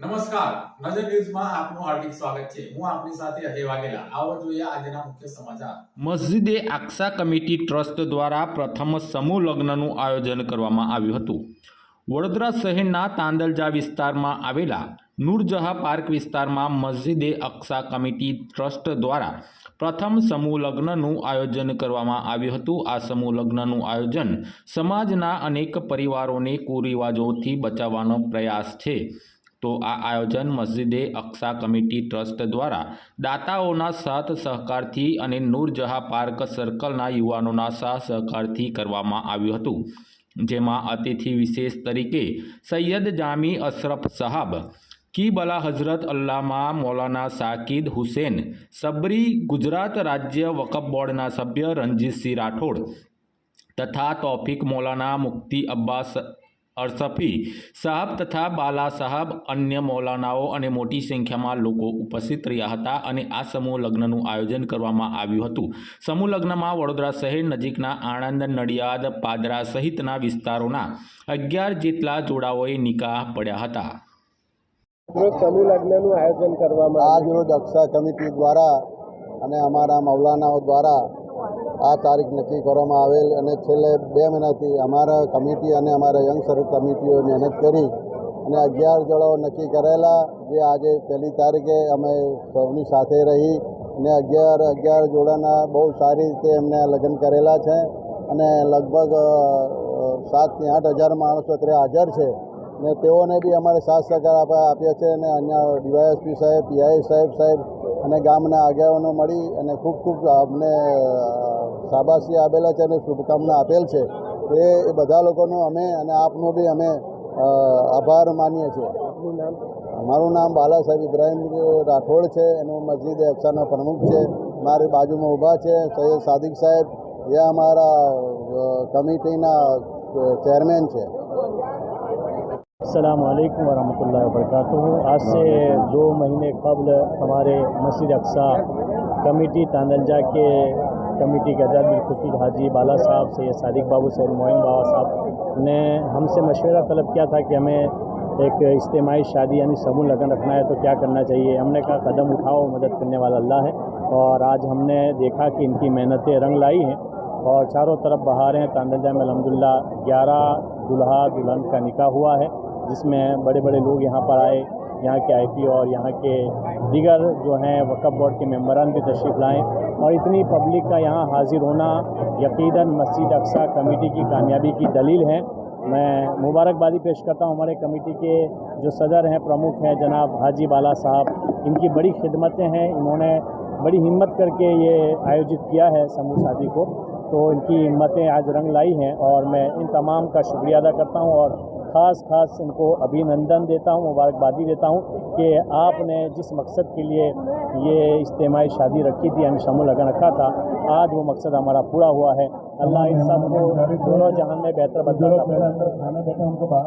નમસ્કાર. નજર ન્યૂઝમાં આપનું હાર્દિક સ્વાગત છે. હું આપની સાથે અજય વાઘેલા. આવો જોઈએ આજના મુખ્ય સમાચાર. મસ્જિદે આક્ષા કમિટી ટ્રસ્ટ દ્વારા પ્રથમ સમૂહ લગ્નનું આયોજન કરવામાં આવ્યું હતું. વડોદરા શહેરના તાંદલજા વિસ્તારમાં આવેલા નૂરજહા પાર્ક વિસ્તારમાં મસ્જિદે અક્ષા કમિટી ટ્રસ્ટ દ્વારા પ્રથમ સમૂહ લગ્નનું આયોજન કરવામાં આવ્યું હતું. આ સમૂહ લગ્નનું આયોજન સમાજના અનેક પરિવારોને કુરિવાજોથી બચાવવાનો પ્રયાસ છે. તો આ આયોજન મસ્જિદે અક્સા કમિટી ટ્રસ્ટ દ્વારા દાતાઓના સાથ સહકારથી અને નૂરજહાં પાર્ક સર્કલના યુવાનોના સાથ સહકારથી કરવામાં આવ્યું હતું. જેમાં અતિથિ વિશેષ તરીકે સૈયદ જામી અશરફ સાહબ, કીબલા હઝરત અલ્લામા મૌલાના સાકિદ હુસેન, સબરી ગુજરાત રાજ્ય વકફ બોર્ડના સભ્ય રણજીતસિંહ રાઠોડ તથા તૌફિક મૌલાના મુફ્તી અબ્બાસ અરસફી સાહબ તથા બાલા સાહબ અન્ય મૌલાનાઓ અને મોટી સંખ્યામાં લોકો ઉપસ્થિત રહ્યા હતા અને આ સમૂહ લગ્નનું આયોજન કરવામાં આવ્યું હતું. સમૂહ લગ્નમાં વડોદરા શહેર નજીકના આણંદ નડિયાદ પાદરા સહિતના વિસ્તારોના અગિયાર જેટલા જોડાઓએ નિકાહ પડ્યા હતા. સમૂહ લગ્નનું આયોજન કરવામાં આજ રોજ અક્ષા કમિટી દ્વારા અને અમારા મૌલાનાઓ દ્વારા આ તારીખ નક્કી કરવામાં આવેલ અને છેલ્લે બે મહિનાથી અમારા કમિટી અને અમારા યંગ સર્વ કમિટીઓ મહેનત કરી અને અગિયાર જોડાઓ નક્કી કરેલા જે આજે પહેલી તારીખે અમે સૌની સાથે રહી અને અગિયાર અગિયાર જોડાના બહુ સારી રીતે એમને લગ્ન કરેલા છે અને લગભગ સાતથી આઠ હજાર માણસો અત્યારે હાજર છે ને તેઓને બી અમારે સાથ સહકાર આપ્યા છે અને અન્ય ડીવાયએસપી સાહેબ, પીઆઈ સાહેબ સાહેબ અને ગામના આગેવાનો મળી અને ખૂબ ખૂબ અમને شاشی آپ شامل آبار مانی પ્રમુખ છે. મારી બાજુમાં ઊભા છે. સૈયદ સાદિક સાહેબ. એ અમારા કમિટીના ચેરમેન છે. السلام علیکم ورحمۃ اللہ وبرکاتہ آج سے دو مہینے قبل ہمارے مسجد اقسا کمیٹی تانلجا کے کمیٹی کے عدد بالخصوص حاجی بالا صاحب سید صادق بابو سید معین بابا صاحب نے ہم سے مشورہ طلب کیا تھا کہ ہمیں ایک اجتماعی شادی یعنی سمون لگن رکھنا ہے تو کیا کرنا چاہیے؟ ہم نے کہا قدم اٹھاؤ، مدد کرنے والا اللہ ہے اور آج ہم نے دیکھا کہ ان کی محنتیں رنگ لائی ہیں اور چاروں طرف بہار بہاریں تاندل میں الحمدللہ گیارہ دلہا دلہن کا نکاح ہوا ہے، جس میں بڑے بڑے لوگ یہاں پر آئے، یہاں کے آئی پی اور یہاں کے دیگر جو ہیں وقف بورڈ کے ممبران بھی تشریف لائیں اور اتنی پبلک کا یہاں حاضر ہونا یقیناً مسجد اقسا کمیٹی کی کامیابی کی دلیل ہے۔ میں مبارکبادی پیش کرتا ہوں ہمارے کمیٹی کے جو صدر ہیں، پرمکھ ہیں، جناب حاجی بالا صاحب۔ ان کی بڑی خدمتیں ہیں، انہوں نے بڑی ہمت کر کے یہ آیوجت کیا ہے سمو شادی کو۔ تو ان کی ہمتیں آج رنگ لائی ہیں اور میں ان تمام کا شکریہ ادا کرتا ہوں اور خاص خاص ان کو ابھی نندن دیتا ہوں، مبارکبادی دیتا ہوں کہ آپ نے جس مقصد کے لیے یہ اجتماعی شادی رکھی تھی یعنی شمول لگا رکھا تھا، آج وہ مقصد ہمارا پورا ہوا ہے۔ اللہ ان سب کو دونوں جہان میں بہتر بدلا